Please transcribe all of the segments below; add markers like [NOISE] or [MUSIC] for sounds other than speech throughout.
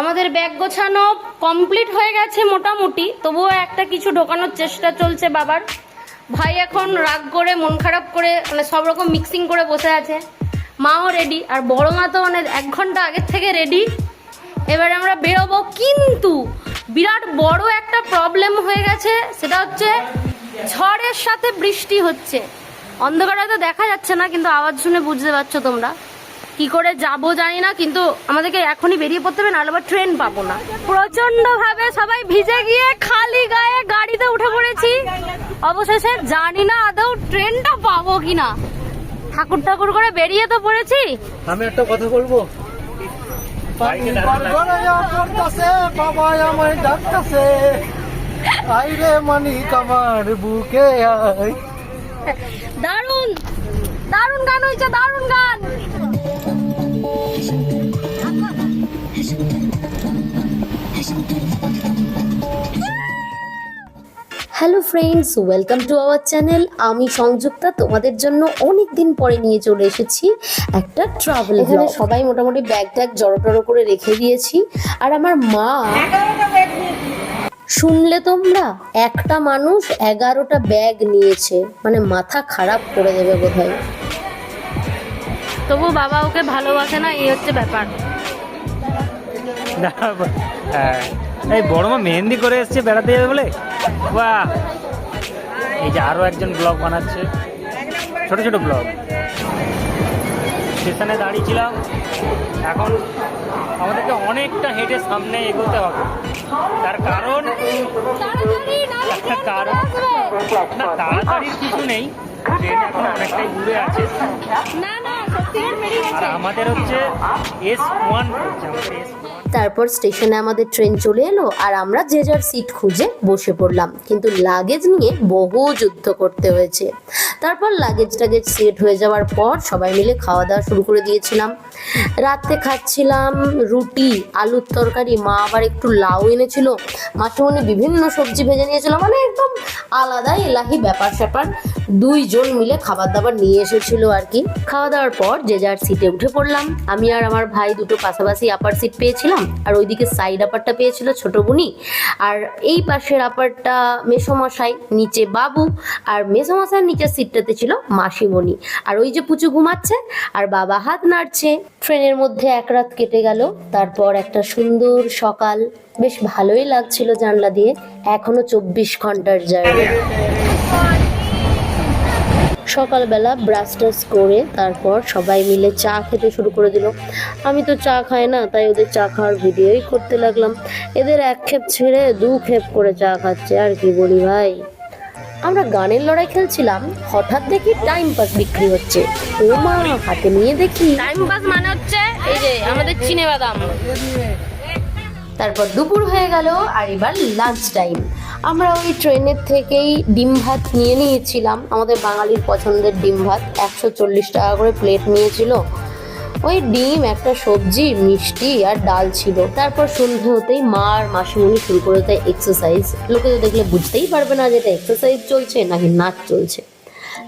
আমাদের ব্যাগ গোছানো কমপ্লিট হয়ে গেছে মোটামুটি, তবুও একটা কিছু ঢোকানোর চেষ্টা চলছে বাবার। ভাই এখন রাগ করে, মন খারাপ করে মানে সব রকম মিক্সিং করে বসে আছে। মাও রেডি আর বড় মা তো মানে এক ঘণ্টা আগের থেকে রেডি এবারে আমরা বেরোবো কিন্তু বিরাট বড় একটা প্রবলেম হয়ে গেছে, সেটা হচ্ছে ঝড়ের সাথে বৃষ্টি হচ্ছে। অন্ধকারে তো দেখা যাচ্ছে না কিন্তু আওয়াজ শুনে বুঝতে পারছ তোমরা। কি করে যাব জানি না কিন্তু আমাদেরকে এখনই বেরিয়ে পড়তে হবে নাহলে আবার ট্রেন পাবো না। প্রচণ্ড ভাবে সবাই ভিজে গিয়ে খালি গায়ে গাড়িতে উঠে পড়েছি। অবশেষে জানি না আদৌ ট্রেনটা পাবো কিনা। ঠাকুর ঠাকুর করে বেরিয়ে তো পড়েছি। আমি একটা কথা বলব? বাবাই আমায় ডাকতেছে আইরে মানিক আমার বুকে আয়। দারুণ দারুণ গান হয়েছে দারুণ গান। Hello friends welcome to our channel আমি সংযুক্তা তোমাদের জন্য অনেক দিন পরে নিয়ে চলে এসেছি একটা ট্রাভেল এখানে সবাই মোটামুটি ব্যাগ ট্যাগ জড়ো টড়ো করে রেখে দিয়েছি। আর আমার মা শুনলে তোমরা? একটা মানুষ এগারোটা ব্যাগ নিয়েছে মানে মাথা খারাপ করে দেবে বোধহয়। তবু বাবা ওকে ভালোবাসে না এই হচ্ছে ব্যাপার। না, হ্যাঁ। এই বড় মা মেহেন্দি করে এসছে বেড়াতে যাবে বলে? বাহ! এই যে আরও একজন ব্লগ বানাচ্ছে। ছোট ছোট ব্লগ। স্টেশনে দাঁড়িয়েছিলাম এখন আমাদেরকে অনেকটা হেঁটে সামনে এগোতে হবে। তার কারণ? কারণ? না তাড়াতাড়ির কিছু নেই। ট্রেন এখন অনেকটাই দূরে আছে। আর আমাদের হচ্ছে এস ওয়ান তারপর স্টেশনে আমাদের ট্রেন চলে এলো আর আমরা যে যার সিট খুঁজে বসে পড়লাম। কিন্তু লাগেজ নিয়ে বহু যুদ্ধ করতে হয়েছে। তারপর লাগেজ টাগেজ সেট হয়ে যাওয়ার পর সবাই মিলে খাওয়া দাওয়া শুরু করে দিয়েছিলাম। রাতে খাচ্ছিলাম রুটি, আলুর তরকারি, মা আবার একটু লাউ এনেছিল। মাসুমনি বিভিন্ন সবজি ভেজে নিয়েছিল। মানে একদম আলাদা এলাহি ব্যাপার স্যাপার দুইজন মিলে খাবার দাবার নিয়ে এসেছিল আর কি। খাওয়া দাওয়ার পর যে যার সিটে উঠে পড়লাম। আমি আর আমার ভাই দুটো পাশাপাশি আপার সিট পেয়েছিলাম, আর ওইদিকে সাইড আপারটা পেয়েছিল ছোট বুনি। আর এই পাশের আপারটা মেসোমশাই, নিচে বাবু, আর মেসোমশাইয়ের নিচের সিটটাতে ছিল মাসিমণি। আর ওই যে পুচু ঘুমাচ্ছে, আর বাবা হাত নাড়ছে। ট্রেনের মধ্যে এক রাত কেটে গেল, তারপর একটা সুন্দর সকাল। বেশ ভালোই লাগছিল জানলা দিয়ে। এখনও চব্বিশ ঘণ্টার জার্নি সকালবেলা ব্রাশ টাশ করে তারপর সবাই মিলে চা খেতে শুরু করে দিল। আমি তো চা খাই না তাই ওদের চা খাওয়ার ভিডিওই করতে লাগলাম। এদের এক খেপ ছেড়ে দু খেপ করে চা খাচ্ছে আর কি বলি ভাই। আমরা গানের লড়াই খেলছিলাম হঠাৎ দেখি টাইম পাস বিক্রি হচ্ছে। ও মা হাতে নিয়ে দেখি। টাইম পাস মানে হচ্ছে এই যে আমাদের চিনে বাদাম। তারপর দুপুর হয়ে গেল আর এবার লাঞ্চ টাইম আমরা ওই ট্রেনের থেকেই ডিম ভাত নিয়ে নিয়েছিলাম। আমাদের বাঙালির পছন্দের ডিম ভাত। একশো চল্লিশ টাকা করে প্লেট নিয়েছিল। ওই ডিম, একটা সবজি, মিষ্টি আর ডাল ছিল। তারপর সন্ধে হতেই মা আর মাসিমণি শুরু করে দেয় এক্সারসাইজ লোকে তো দেখলে বুঝতেই পারবে না যে এটা এক্সারসাইজ চলছে নাকি নাচ চলছে।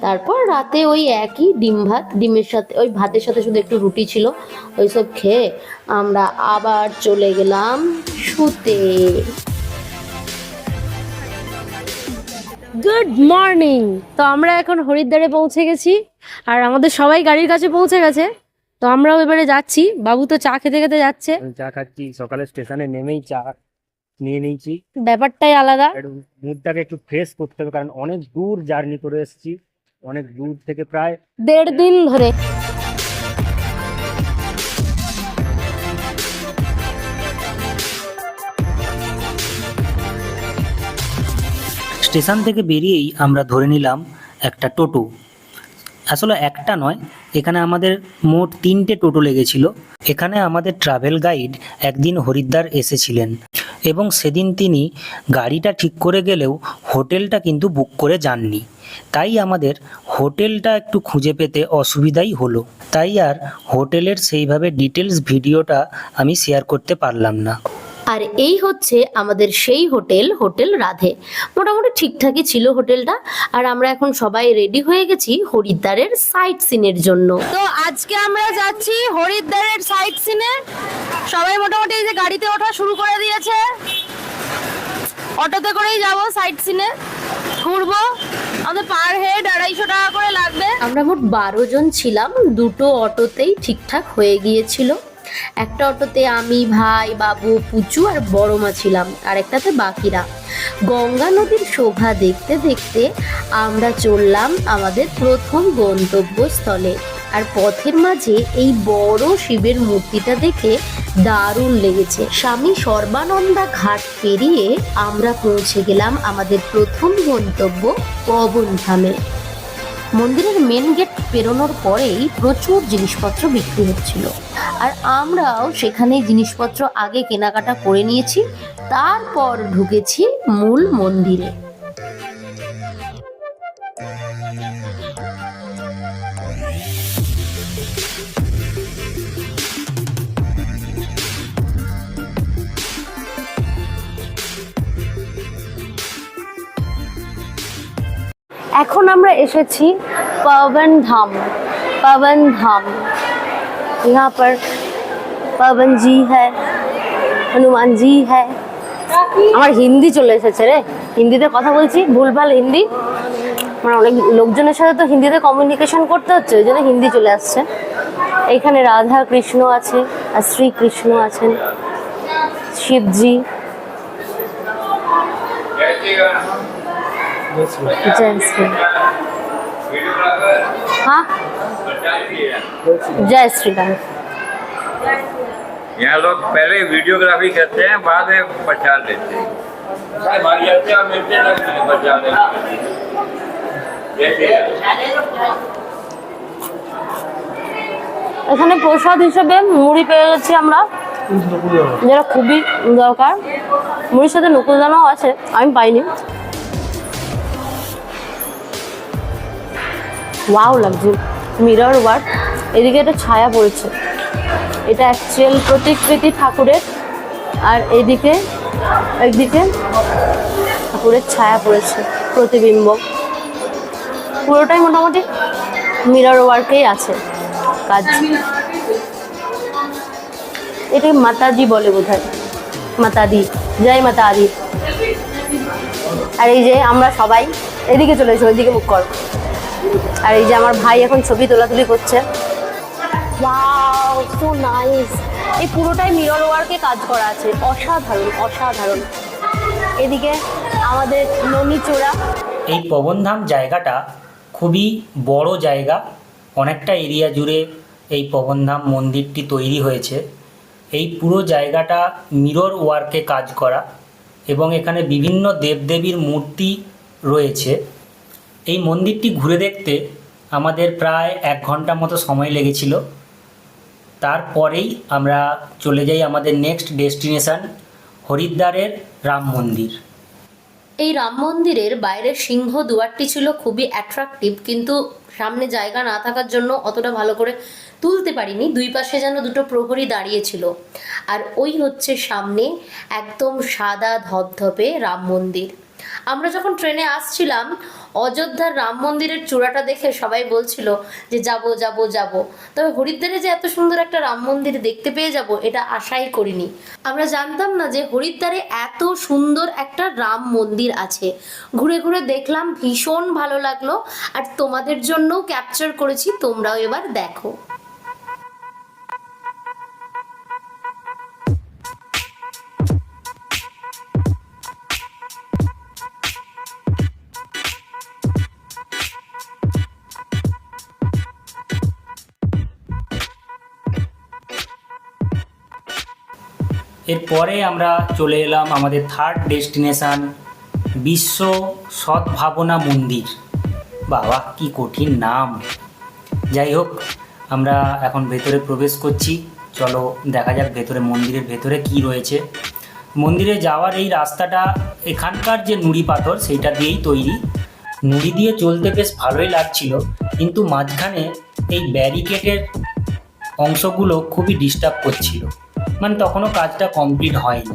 তারপর রাতে ওই একই ডিম ভাত, ডিমের সাথে, ওই ভাতের সাথে শুধু একটু রুটি ছিল। ওই সব খেয়ে আমরা আবার চলে গেলাম শুতে। গুড মর্নিং তো আমরা এখন হরিদ্বারে পৌঁছে গেছি আর আমাদের সবাই গাড়ির কাছে পৌঁছে গেছে। তো আমরাও এবারে যাচ্ছি। বাবু তো চা খেতে খেতে যাচ্ছে। চা খাচ্ছি সকালে স্টেশনে নেমেই চা নিয়ে নিয়েছি। ব্যাপারটাই আলাদা। মুডটাকে একটু ফ্রেশ করতে হবে কারণ অনেক দূর জার্নি করে এসেছি। অনেক দূর থেকে প্রায় দেড় দিন ধরে। স্টেশন থেকে বেরিয়েই আমরা ধরে নিলাম একটা টোটো। আসলে একটা নয়, এখানে আমাদের মোট তিনটে টোটো লেগেছিল। এখানে আমাদের ট্রাভেল গাইড একদিন হরিদ্বার এসেছিলেন এবং সেদিন তিনি গাড়িটা ঠিক করে গেলেও হোটেলটা কিন্তু বুক করে যাননি। তাই আমাদের হোটেলটা একটু খুঁজে পেতে অসুবিধাই হলো। তাই আর হোটেলের সেইভাবে ডিটেলস ভিডিওটা আমি শেয়ার করতে পারলাম না। আর এই হচ্ছে আমাদের সেই হোটেল হোটেল রাধে। মোটামুটি ঠিকঠাকই ছিল হোটেলটা। আর আমরা এখন সবাই রেডি হয়ে গেছি হরিদ্বারের সাইট সিনের জন্য। তো আজকে আমরা যাচ্ছি হরিদ্বারের সাইট সিনে সবাই মোটামুটি এই যে গাড়িতে ওঠা শুরু করে দিয়েছে। অটোতে করেই যাব সাইট সিনে ঘুরবো। আমাদের পার হেড আড়াইশো টাকা করে লাগবে। আমরা মোট বারো জন ছিলাম। দুটো অটোতেই ঠিকঠাক হয়ে গিয়েছিল। একটা অটোতে আমি, ভাই, বাবু, পুচু আর বড় মা ছিলাম, আর একটাতে বাকিরা। গঙ্গা নদীর শোভা দেখতে দেখতে আমরা চললাম আমাদের প্রথম গন্তব্যস্থলে। আর পথের মাঝে এই বড় শিবের মূর্তিটা দেখে দারুণ লেগেছে। স্বামী সর্বানন্দা ঘাট পেরিয়ে আমরা পৌঁছে গেলাম আমাদের প্রথম গন্তব্য পবনধামে। মন্দিরের মেন গেট পেরোনোর পরেই প্রচুর জিনিসপত্র বিক্রি হচ্ছিল। আর আমরাও সেখানে জিনিসপত্র আগে কেনাকাটা করে নিয়েছি, তারপর ঢুকেছি মূল মন্দিরে। এখন আমরা এসেছি पवन धाम पवन धाम यहाँ पर पवन जी है হনুমান জি হ্যাঁ আমার হিন্দি চলে এসেছে রে হিন্দিতে কথা বলছি ভুলভাল হিন্দি মানে অনেক লোকজনের সাথে তো হিন্দিতে কমিউনিকেশন করতে হচ্ছে ওই জন্য হিন্দি চলে আসছে এখানে রাধা কৃষ্ণ আছে আর শ্রীকৃষ্ণ আছেন শিবজি জয় শ্রী हाँ जय श्री राम यहाँ लोग पहले वीडियोग्राफी करते हैं बाद में प्रचार देते हैं हमारी हत्या मिलते लगते हैं प्रचार देने के लिए। जय श्री राम। এখানে প্রসাদ হিসেবে মুড়ি পেয়ে গেছি আমরা যেটা খুবই দরকার মুড়ির সাথে নকুলদানাও আছে আমি পাইনি ওয়াও লাগছে মিরর ওয়ার্ক এদিকে একটা ছায়া পড়েছে। এটা অ্যাকচুয়াল প্রতিকৃতি ঠাকুরের। আর এদিকে একদিকে ঠাকুরের ছায়া পড়েছে, প্রতিবিম্ব। পুরোটাই মোটামুটি মিরর ওয়ার্কেই আছে। কাজ। এটা মাতাজি বলে বোধ হয় মাতাদি। জয় মাতা আদি আর এই যে আমরা সবাই এদিকে চলে ওইদিকে মুখ কর। আর এই যে আমার ভাই এখন ছবি তোলাতুলি করছে। ওয়াও সো নাইস এই পুরোটাই মিরর ওয়ার্কে কাজ করা আছে। অসাধারণ অসাধারণ। এদিকে আমাদের ননিচোড়া এই পবনধাম জায়গাটা খুবই বড় জায়গা। অনেকটা এরিয়া জুড়ে এই পবনধাম মন্দিরটি তৈরি হয়েছে। এই পুরো জায়গাটা মিরর ওয়ার্কে কাজ করা এবং এখানে বিভিন্ন দেবদেবীর মূর্তি রয়েছে। এই মন্দিরটি ঘুরে দেখতে আমাদের প্রায় এক ঘণ্টা মতো সময় লেগেছিল। তারপরেই আমরা চলে যাই আমাদের নেক্সট ডেস্টিনেশন হরিদ্বারের রাম মন্দির। এই রাম মন্দিরের বাইরের সিংহ দুয়ারটি ছিল খুবই অ্যাট্রাকটিভ কিন্তু সামনে জায়গা না থাকার জন্য অতটা ভালো করে তুলতে পারিনি। দুই পাশে যেন দুটো প্রহরী দাঁড়িয়েছিল আর ওই হচ্ছে সামনে একদম সাদা ধপধপে রাম মন্দির। আমরা যখন ট্রেনে আসছিলাম অযোধ্যার রাম মন্দিরের চূড়াটা দেখে সবাই বলছিল যে যাব যাব যাব। তবে হরিদ্বারে যে এত সুন্দর একটা রাম মন্দির দেখতে পেয়ে যাব, এটা আশাই করিনি। আমরা জানতাম না যে হরিদ্বারে এত সুন্দর একটা রাম মন্দির আছে। ঘুরে ঘুরে দেখলাম, ভীষণ ভালো লাগল। আর তোমাদের জন্যও ক্যাপচার করেছি, তোমরাও এবার দেখো। এরপরে আমরা চলে এলাম আমাদের থার্ড ডেস্টিনেশন বিশ্ব সদ্ভাবনা মন্দির। বাবা, কি কঠিন নাম। যাই হোক, আমরা এখন ভেতরে প্রবেশ করছি। চলো, দেখা যাক ভেতরে, মন্দিরের ভেতরে কি রয়েছে। মন্দিরে যাওয়ার এই রাস্তাটা, এখানকার যে নুড়ি পাথর, সেইটা দিয়েই তৈরি। নুড়ি দিয়ে চলতে বেশ ভালোই লাগছিল, কিন্তু মাঝখানে এই ব্যারিকেডের অংশগুলো খুবই ডিস্টার্ব করছিল। মানে তখনও কাজটা কমপ্লিট হয়নি।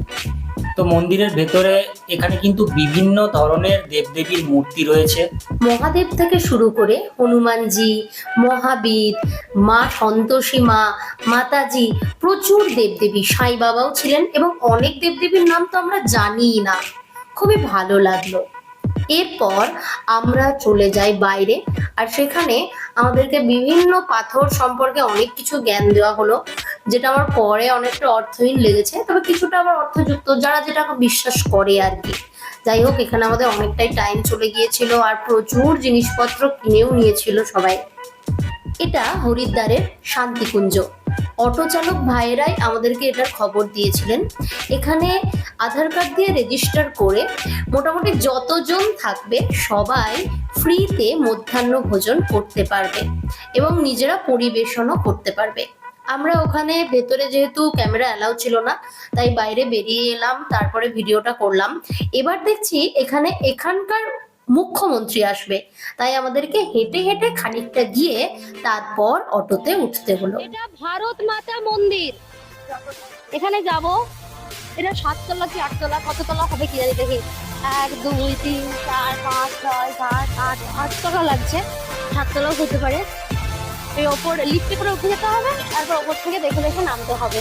তো মন্দিরের ভেতরে এখানে কিন্তু বিভিন্ন ধরনের দেবদেবীর মূর্তি রয়েছে। মহাদেব থেকে শুরু করে হনুমানজি, মহাবীর, মা সন্তোষী মা, মাতাজি, প্রচুর দেবদেবী, সাই বাবাও ছিলেন এবং অনেক দেবদেবীর নাম তো আমরা জানিই না। খুবই ভালো লাগল। এরপর আমরা চলে যাই বাইরে। আর সেখানে আমাদেরকে বিভিন্ন পাথর সম্পর্কে অনেক কিছু জ্ঞান দেওয়া হলো, যেটা আমার পরে অনেকটা অর্থহীন লেগেছে। তবে কিছুটা আবার অর্থযুক্ত, যারা যেটাকে বিশ্বাস করে আর কি। যাই হোক, এখানে আমাদের অনেকটাই টাইম চলে গিয়েছিল আর প্রচুর জিনিসপত্র কিনেও নিয়েছিল সবাই। এটা হরিদ্বারের শান্তিকুঞ্জ। অটো চালক ভাইয়েরাই আমাদেরকে এটার খবর দিয়েছিলেন। এখানে আধার কার্ড দিয়ে রেজিস্টার করে মোটামুটি যতজন থাকবে সবাই ফ্রিতে মধ্যাহ্ন ভোজন করতে পারবে এবং নিজেরা পরিবেশনও করতে পারবে। আমরা ওখানে ভেতরে যেহেতু ক্যামেরা অ্যালাউ ছিল না, তাই বাইরে বেরিয়ে এলাম, তারপরে ভিডিওটা করলাম। এবার দেখছি এখানে এখানকার মুখ্যমন্ত্রী আসবে, তাই আমাদেরকে হেঁটে হেঁটে খানিকটা গিয়ে তারপর অটোতে উঠতে হলো। এটা ভারত মাতা মন্দির। এখানে যাব। এটা সাততলা কি আটতলা? কততলা হবে কি জানি দেখি। এক, দুই, তিন, চার, পাঁচ, ছয়, সাত, আট, আটতলা লাগছে। সাততলাও হতে পারে। এই ওপর লিফটে করে উঠে যেতে হবে, তারপর ওপর থেকে দেখে দেখে নামতে হবে।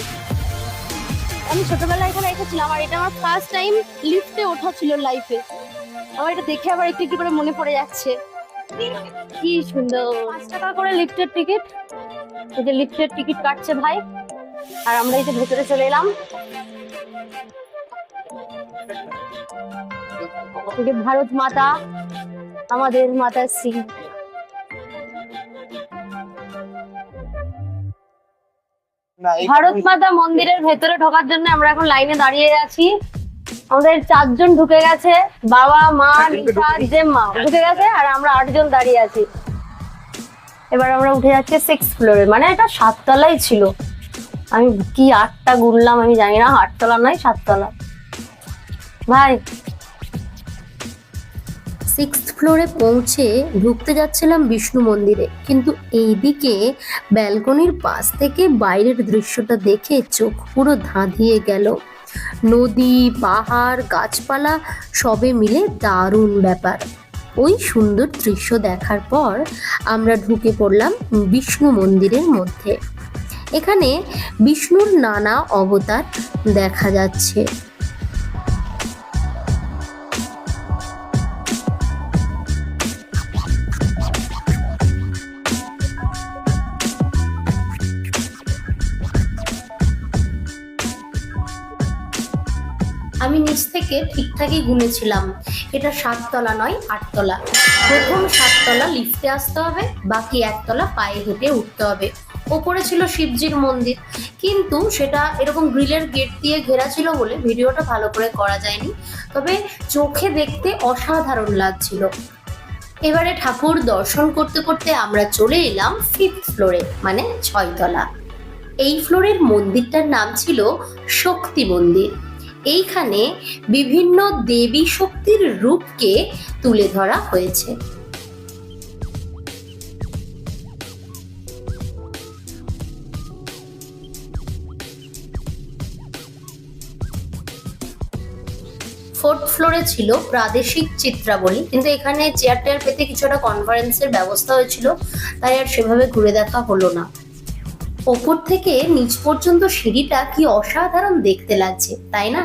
আমি ছোটবেলায় এখানে এসেছিলাম, আর এটা আমার ফার্স্ট টাইম লিফটে ওঠা ছিল লাইফে আমার এটা দেখে আবার একটু একটু করে মনে পড়ে যাচ্ছে। কি সুন্দর। পাঁচ টাকা করে লিফটের টিকিট এই যে লিফটের টিকিট কাটছে ভাই। আর আমরা এই যে ভেতরে চলে এলাম। যে ভারত মাতা আমাদের মাতা শ্রী। ভারত মাতা মন্দিরের ভেতরে ঢোকার জন্য আমরা এখন লাইনে দাঁড়িয়ে আছি। আমাদের চারজন ঢুকে গেছে বাবা মা জেম্মা। ঢুকে গেছে আর আমরা আটজন দাঁড়িয়ে আছি। এবার আমরা উঠে যাচ্ছি সিক্স ফ্লোরে মানে এটা সাততলাই ছিল। আমি কি আটটা গুনলাম আমি জানি না, আটতলা নয়, সাততলা। ভাই। সিক্স ফ্লোরে পৌঁছে ঢুকতে যাচ্ছিলাম বিষ্ণু মন্দিরে, কিন্তু এইদিকে ব্যালকনির পাশ থেকে বাইরের দৃশ্যটা দেখে চোখ পুরো ধাঁধিয়ে গেল। নদী, পাহাড়, গাছপালা সবে মিলে দারুণ ব্যাপার। ওই সুন্দর দৃশ্য দেখার পর আমরা ঢুকে পড়লাম বিষ্ণু মন্দিরের মধ্যে। এখানে বিষ্ণুর নানা অবতার দেখা যাচ্ছে। আমি নিচ থেকে ঠিকঠাকই গুনেছিলাম এটা সাততলা নয়, আটতলা। প্রথম সাততলা লিফটে আসতে হবে, বাকি একতলা পায়ে হেঁটে উঠতে হবে। ওপরে ছিল শিবজির মন্দির। কিন্তু সেটা এরকম গ্রিলের গেট দিয়ে ঘেরা ছিল বলে ভিডিওটা ভালো করে করা যায়নি। তবে চোখে দেখতে অসাধারণ লাগছিল। এবারে ঠাকুর দর্শন করতে করতে আমরা চলে এলাম ফিফথ ফ্লোরে মানে ছয়তলা। এই ফ্লোরের মন্দিরটার নাম ছিল শক্তি মন্দির। এইখানে বিভিন্ন দেবী শক্তির রূপকে তুলে ধরা হয়েছে। ফোর্থ ফ্লোরে ছিল প্রাদেশিক চিত্রাবলী। কিন্তু এখানে চেয়ার টেয়ার পেতে কিছুটা কনফারেন্সের ব্যবস্থা হয়েছিল, তাই আর সেভাবে ঘুরে দেখা হলো না। ওপর থেকে নিচ পর্যন্ত সিঁড়িটা কি অসাধারণ দেখতে লাগছে, তাই না?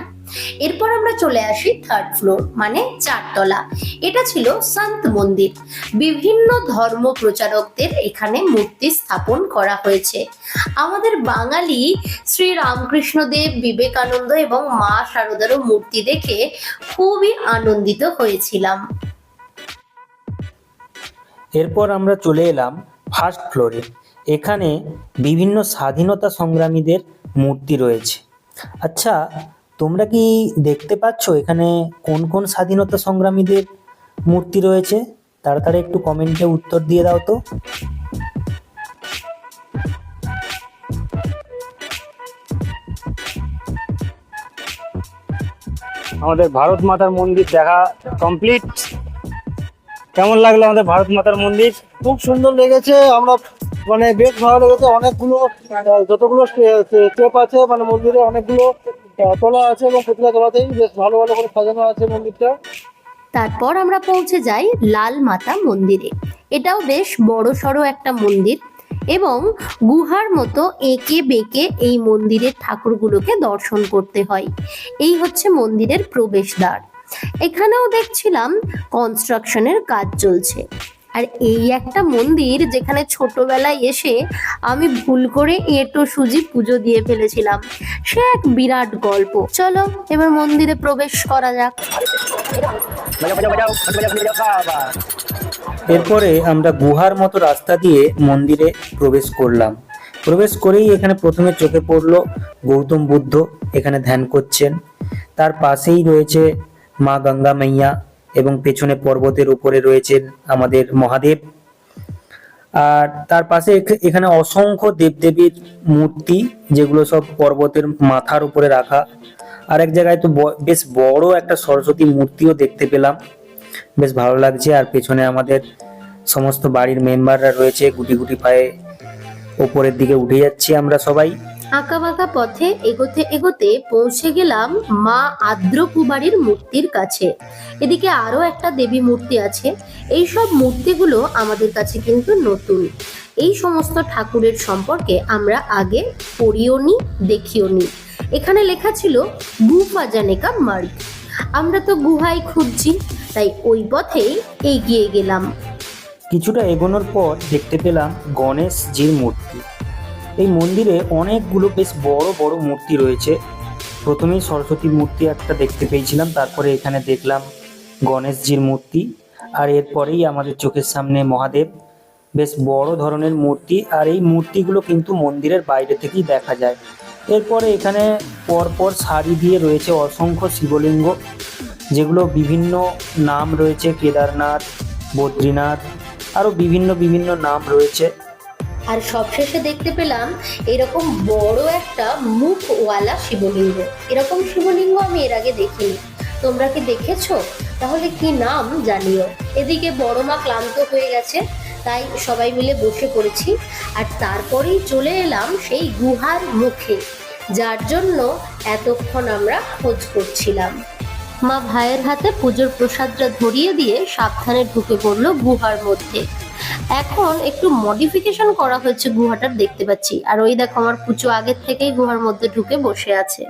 এরপর আমরা চলে আসি থার্ড ফ্লোর মানে চারতলা। এটা ছিল সন্ত মন্দির। বিভিন্ন ধর্ম প্রচারকদের এখানে মূর্তি স্থাপন করা হয়েছে। আমাদের বাঙালি শ্রী রামকৃষ্ণদেব বিবেকানন্দ এবং মা শারদারও মূর্তি দেখে খুবই আনন্দিত হয়েছিলাম। এরপর আমরা চলে এলাম ফার্স্ট ফ্লোরে এখানে বিভিন্ন স্বাধীনতা সংগ্রামীদের মূর্তি রয়েছে। আচ্ছা তোমরা কি দেখতে পাচ্ছ এখানে কোন কোন স্বাধীনতা সংগ্রামীদের মূর্তি রয়েছে? তাড়াতাড়ি একটু কমেন্টে উত্তর দিয়ে দাও তো। আমাদের ভারত মাতার মন্দির দেখা কমপ্লিট কেমন লাগল আমাদের ভারত মাতার মন্দির? খুব সুন্দর লেগেছে আমরা মানে বেশ ভালো লেগেছে অনেকগুলো যতগুলো স্টেপ আছে মানে মন্দিরে অনেকগুলো তলা আছে এবং প্রতিটা তলাতেই বেশ ভালো ভালো করে সাজানো আছে মন্দিরটা। তারপর আমরা পৌঁছে যাই লাল মাতা মন্দিরে। এটাও বেশ বড় সড়ো একটা মন্দির এবং গুহার মতো এঁকে বেঁকে এই মন্দিরের ঠাকুরগুলোকে দর্শন করতে হয়। এই হচ্ছে মন্দিরের প্রবেশদ্বার। এখানেও দেখছিলাম কনস্ট্রাকশনের কাজ চলছে। আর এই একটা মন্দির যেখানে ছোটবেলায় এসে আমি ভুল করে এঁটো সুজি পুজো দিয়ে ফেলেছিলাম। সে এক বিরাট গল্প। চলো এবার মন্দিরে প্রবেশ করা যাক। এরপরে আমরা গুহার মতো রাস্তা দিয়ে মন্দিরে প্রবেশ করলাম। প্রবেশ করেই এখানে প্রথমে চোখে পড়ল গৌতম বুদ্ধ। এখানে ধ্যান করছেন। তার পাশেই রয়েছে মা গঙ্গা মাইয়া। এবং পেছনে পর্বতের উপরে রয়েছেন আমাদের মহাদেব। আর তার পাশে এখানে অসংখ্য দেবদেবীর মূর্তি, যেগুলো সব পর্বতের মাথার উপরে রাখা। আর এক জায়গায় তো বেশ বড় একটা সরস্বতী মূর্তিও দেখতে পেলাম। বেশ ভালো লাগছে। আর পেছনে আমাদের সমস্ত বাড়ির মেম্বাররা রয়েছে। গুটি গুটি পায়ে ওপরের দিকে উঠে যাচ্ছি আমরা সবাই। আঁকা বাঁকা পথে এগোতে এগোতে পৌঁছে গেলাম মা আদ্র কুমারীর মূর্তির কাছে। এদিকে আরও একটা দেবী মূর্তি আছে। এই সব মূর্তিগুলো আমাদের কাছে কিন্তু নতুন। এই সমস্ত ঠাকুরের সম্পর্কে আমরা আগে পড়িও নি, দেখিও নি। এখানে লেখা ছিল গুফা জানেকা মার্গ। আমরা তো গুহায় খুঁজছি, তাই ওই পথেই এগিয়ে গেলাম। কিছুটা এগোনোর পর দেখতে পেলাম গণেশজির মূর্তি। এই মন্দিরে অনেকগুলো বেশ বড় বড় মূর্তি রয়েছে। প্রথমেই সরস্বতী মূর্তি একটা দেখতে পেয়েছিলাম, তারপরে এখানে দেখলাম গণেশজির মূর্তি, আর এরপরেই আমাদের চোখের সামনে মহাদেব। বেশ বড় ধরনের মূর্তি, আর এই মূর্তিগুলো কিন্তু মন্দিরের বাইরে থেকেই দেখা যায়। এরপরে এখানে পরপর সারি দিয়ে রয়েছে অসংখ্য শিবলিঙ্গ, যেগুলো বিভিন্ন নাম রয়েছে, কেদারনাথ, বদ্রীনাথ, আরও বিভিন্ন বিভিন্ন নাম রয়েছে। আর সবশেষে দেখতে পেলাম এরকম বড় একটা মুখওয়ালা শিবলিঙ্গ। এরকম শিবলিঙ্গ আমি এর আগে দেখিনি। তোমরা কি দেখেছ? তাহলে কি নাম জানিও। এদিকে বড় মা ক্লান্ত হয়ে গেছে, তাই সবাই মিলে বসে পড়েছি। আর তারপরেই চলে এলাম সেই গুহার মুখে, যার জন্য এতক্ষণ আমরা খোঁজ করছিলাম। মা ভাইয়ের হাতে পুজোর প্রসাদটা ধরিয়ে দিয়ে সাবধানে ঢুকে পড়ল গুহার মধ্যে। এখন একটু মডিফিকেশন করা হয়েছে গুহাটার দেখতে পাচ্ছি। আর ওই দেখো আমার পুচু আগের থেকেই গুহার মধ্যে ঢুকে বসে আছে।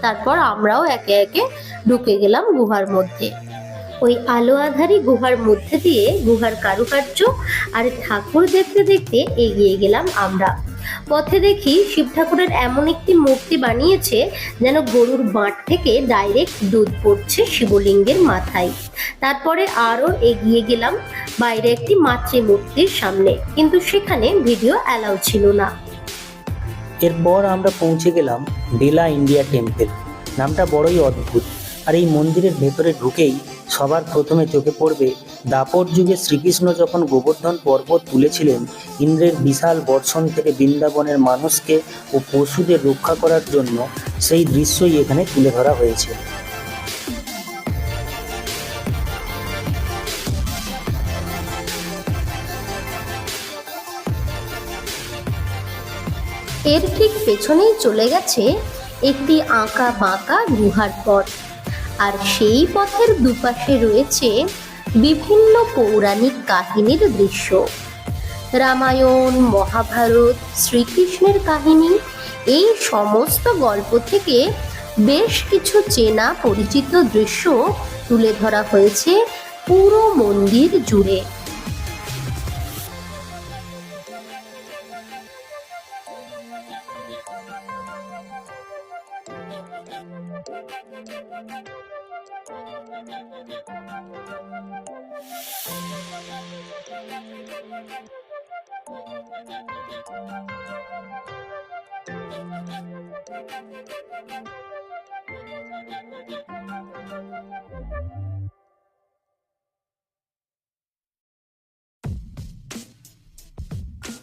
তারপর আমরাও একে একে ঢুকে গেলাম গুহার মধ্যে। ওই আলো আধারি গুহার মধ্যে দিয়ে গুহার কারুকার্য আর ঠাকুর দেখতে দেখতে এগিয়ে গেলাম আমরা। পথে দেখি শিব ঠাকুরের এমন একটি মূর্তি বানিয়েছে যেন গরুর বাঁট থেকে ডাইরেক্ট দুধ পড়ছে শিবলিঙ্গের মাথায়। তারপরে আরও এগিয়ে গেলাম বাইরে একটি মাতৃমূর্তির সামনে, কিন্তু সেখানে ভিডিও অ্যালাউ ছিল না। এরপর আমরা পৌঁছে গেলাম বেলা ইন্ডিয়া টেম্পল। নামটা বড়ই অদ্ভুত, আর এই মন্দিরের ভেতরে ঢুকেই সবার প্রথমে চোখে পড়বে দাপর যুগে শ্রীকৃষ্ণ যখন গোবর্ধন পর্বত তুলেছিলেন, ইন্দ্রের বিশাল বর্ষণ থেকে বৃন্দাবনের মানুষকে ও পশুদের রক্ষা করার জন্য সেই দৃশ্যই এখানে তুলে ধরা হয়েছে। এর ঠিক পেছনেই চলে গেছে একটি আঁকা বাঁকা গুহার পথ। আর সেই পথের দুপাশে রয়েছে বিভিন্ন পৌরাণিক কাহিনীর দৃশ্য। রামায়ণ, মহাভারত, শ্রীকৃষ্ণের কাহিনী, এই সমস্ত গল্প থেকে বেশ কিছু চেনা পরিচিত দৃশ্য তুলে ধরা হয়েছে পুরো মন্দির জুড়ে।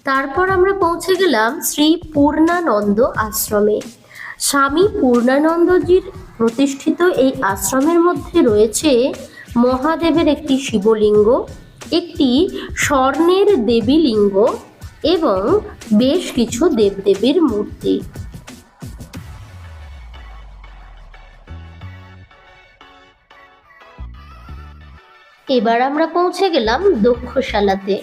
তারপর আমরা পৌঁছে গেলাম শ্রী পূর্ণানন্দ আশ্রমে। স্বামী পূর্ণানন্দজির প্রতিষ্ঠিত এই আশ্রমের মধ্যে রয়েছে মহাদেবের একটি শিবলিঙ্গ, একটি স্বর্ণের দেবী লিঙ্গ এবং বেশ কিছু দেবদেবীর মূর্তি। এবার আমরা পৌঁছে গেলাম দক্ষশালাতে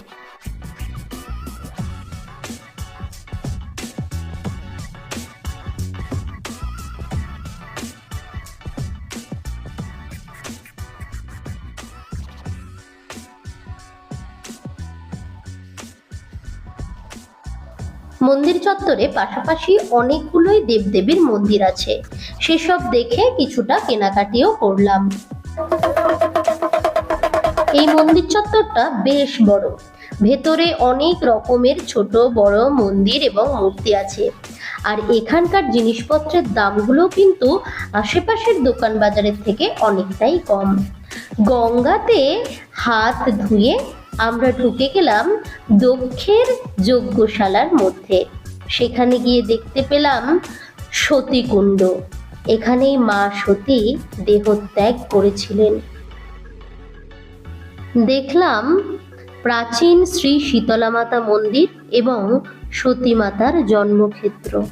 মন্দির চত্বরে পাশাপাশি অনেকগুলোই দেবদেবীর মন্দির আছে। সেসব দেখে কিছুটা কেনাকাটিও করলাম। এই মন্দির চত্বরটা বেশ বড়। ভেতরে অনেক রকমের ছোট, বড় মন্দির এবং মূর্তি আছে। আর এখানকার জিনিসপত্রের দামগুলো কিন্তু আশেপাশের দোকান বাজারের থেকে অনেকটাই কম। গঙ্গাতে হাত ধুয়ে আমরা ঢুকে গেলাম দক্ষের যজ্ঞশালার মধ্যে। সেখানে গিয়ে দেখতে পেলাম সতীকুণ্ড। এখানেই মা সতী দেহত্যাগ করেছিলেন। দেখলাম প্রাচীন শ্রী শীতলা মাতা মন্দির এবং সতী মাতার জন্মক্ষেত্র।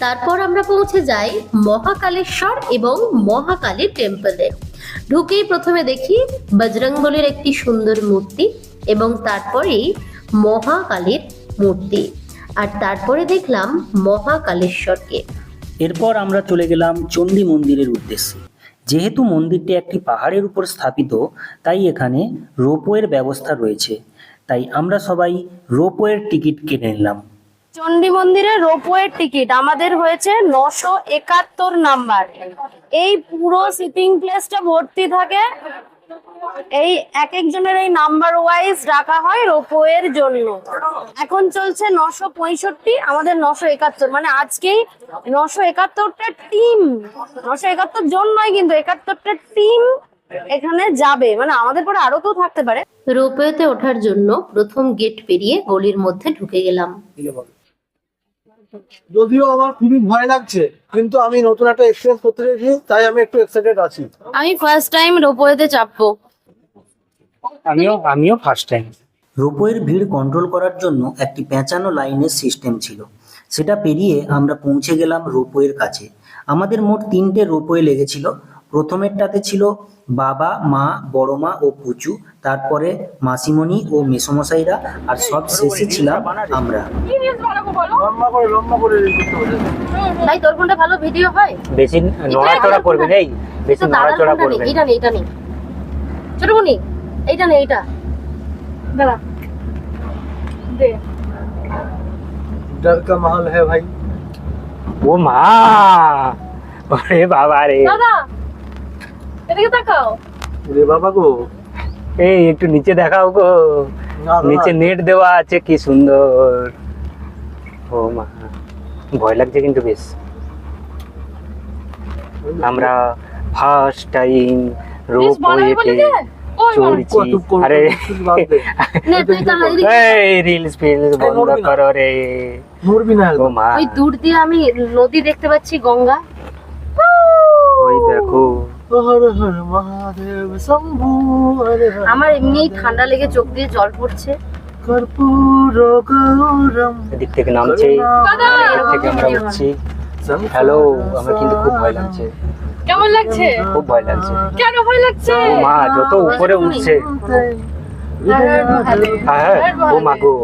তারপর আমরা পৌঁছে যাই মহাকালেশ্বর এবং মহাকালী টেম্পলে। ঢুকেই প্রথমে দেখি বজরংবলীর একটি সুন্দর মূর্তি এবং তারপরেই মহাকালীর মূর্তি। আর তারপরে দেখলাম মহাকালেশ্বরকে। এরপর আমরা চলে গেলাম চণ্ডী মন্দিরের উদ্দেশ্যে। যেহেতু মন্দিরটি একটি পাহাড়ের উপর স্থাপিত, তাই এখানে রোপওয়ের ব্যবস্থা রয়েছে। তাই আমরা সবাই রোপওয়ের টিকিট কিনে নিলাম। চণ্ডী মন্দিরে রোপওয়ের টিকিট আমাদের হয়েছে নশো একাত্তর নাম্বার। এই পুরো সিটিং প্লেসটা ভর্তি থাকে এই এক একজনের এই নাম্বার ওয়াইজ রাখা হয় রোপওয়ের জন্য। এখন চলছে নশো পঁয়ষট্টি আমাদের নশো একাত্তর। মানে আজকেই নশো একাত্তরটা টিম নশো একাত্তর জন নয় কিন্তু একাত্তরটা টিম এখানে যাবে। মানে আমাদের পরে আরও কেউ থাকতে পারে। রোপওয়েতে ওঠার জন্য প্রথম গেট পেরিয়ে গলির মধ্যে ঢুকে গেলাম। যদিও আমার খুবই ভয় লাগছে কিন্তু আমি নতুন একটা এক্সপিরিয়েন্স করতে চাইছি তাই আমি একটু এক্সাইটেড আছি। আমি ফার্স্ট টাইম রোপওয়েতে চাপবো। আমিও আমিও ফার্স্ট টাইম রোপওয়ের ভিড় কন্ট্রোল করার জন্য একটি পেঁচানো লাইনের সিস্টেম ছিল। সেটা পেরিয়ে আমরা পৌঁছে গেলাম রোপওয়ের কাছে। আমাদের মোট তিনটে রোপওয়ে লেগেছিল। প্রথমেরটাতে ছিল বাবা মা বড় মা ও পুচু তারপরে মাসিমণি ও মেসমশাইরা আর সব শেষে ছিলাম আমরা লম্বা করে লম্বা করে রেল করতে হবে তাই তোর কোনটা ভালো ভিডিও হয় বেশি নড়াচড়া করবে নেই বেশি তো দাদার নড়াচড়া কোনটা নেই? করবে এইটা নেই এটা নেই ছোটকুনি এইটা নেই এইটা দাঁড়া দে डर का माहौल है भाई ও মা ওরে বাবা রে দাদা এদিকে তাকাও। রে বাবা গো। এই একটু নিচে দেখাও গো। নিচে নেট দেওয়া আছে কি সুন্দর। ও মা ভয় লাগছে কিন্তু বেশ। আমরা ফার্স্ট টাইম রোপ ওয়েতে চড়ছি। আরে রিলস [LAUGHS] ফিলস বন্ধ। করো রে। ওই দূর দিয়ে আমি নদী দেখতে পাচ্ছি গঙ্গা। ওই দেখো। আমার এমনি ঠান্ডা লেগে চোখ দিয়ে জল পড়ছে। এদিক থেকে নামছে। থেকে আমরা উঠছি। হ্যালো আমার কিন্তু খুব ভয় লাগছে। কেমন লাগছে? খুব ভয় লাগছে। কেন ভয় লাগছে? মা যত উপরে উঠছে। হ্যাঁ ও মা গো।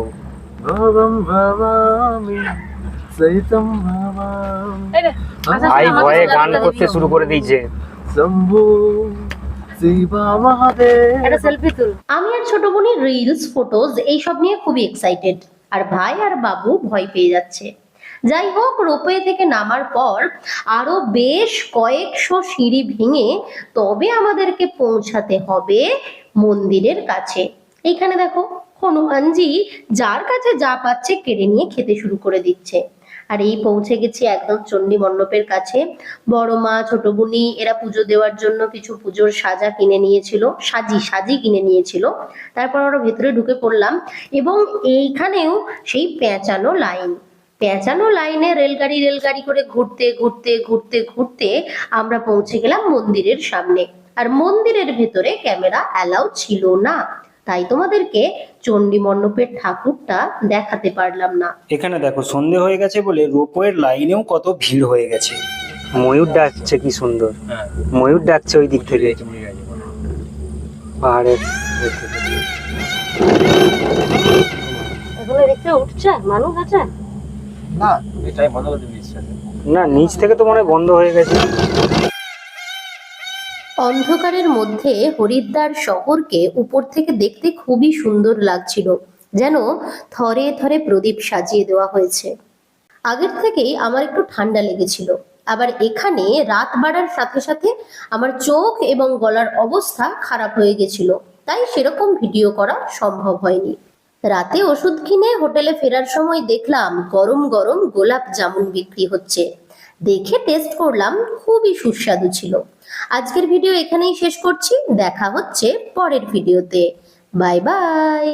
এই রে, ভাই ভয়ে গান করতে শুরু করে দিয়েছে। শম্ভু আমি আর ছোট বোনি রিলস ফটোজ এইসব নিয়ে খুবই এক্সাইটেড আর ভাই আর বাবু ভয় পেয়ে যাচ্ছে। যাই হোক, রোপওয়ে থেকে নামার পর আরও বেশ কয়েকশো সিঁড়ি ভেঙে তবে আমাদেরকে পৌঁছাতে হবে মন্দিরের কাছে। এইখানে দেখো, হনুমানজি যার কাছে যা পাচ্ছে কেড়ে নিয়ে খেতে শুরু করে দিচ্ছে। আর এই পৌঁছে গেছি একদম চণ্ডী মণ্ডপের কাছে। বড় মা, ছোট বুনি, এরা পুজো দেওয়ার জন্য কিছু পুজোর সাজা কিনে নিয়েছিল, সাজি সাজি কিনে নিয়েছিল। তারপর আমরা ভেতরে ঢুকে পড়লাম এবং এইখানেও সেই পেঁচানো লাইন। পেঁচানো লাইনে রেলগাড়ি রেলগাড়ি করে ঘুরতে ঘুরতে ঘুরতে ঘুরতে আমরা পৌঁছে গেলাম মন্দিরের সামনে। আর মন্দিরের ভেতরে ক্যামেরা অ্যালাউ ছিল না। তাই তোমাদেরকে চণ্ডী মণ্ডপের ঠাকুরটা দেখাতে পারলাম না। এখানে দেখো সন্ধে হয়ে গেছে বলে রোপওয়ের লাইনেও কত ভিড় হয়ে গেছে। ময়ূর ডাকছে কি সুন্দর। হ্যাঁ। ময়ূর ডাকছে ওই দিক থেকে। পাহাড়ের দেখতে উঠছে? মানুষ আছে? না এটাই বন্ধ করে দিবি না নিচ থেকে তো মনে হয় বন্ধ হয়ে গেছে। অন্ধকারের মধ্যে হরিদ্বার শহরকে উপর থেকে দেখতে খুবই সুন্দর লাগছিল, যেন থরে থরে প্রদীপ সাজিয়ে দেওয়া হয়েছে। আগের থেকেই আমার একটু ঠান্ডা লেগেছিল। আবার এখানে রাত বাড়ার সাথে সাথে আমার চোখ এবং গলার অবস্থা খারাপ হয়ে গেছিল, তাই সেরকম ভিডিও করা সম্ভব হয়নি। রাতে ওষুধ কিনে হোটেলে ফেরার সময় দেখলাম গরম গরম গোলাপ জামুন বিক্রি হচ্ছে। দেখে টেস্ট করলাম, খুবই সুস্বাদু ছিল। আজকের ভিডিও এখানেই শেষ করছি, দেখা হচ্ছে পরের ভিডিওতে বাই বাই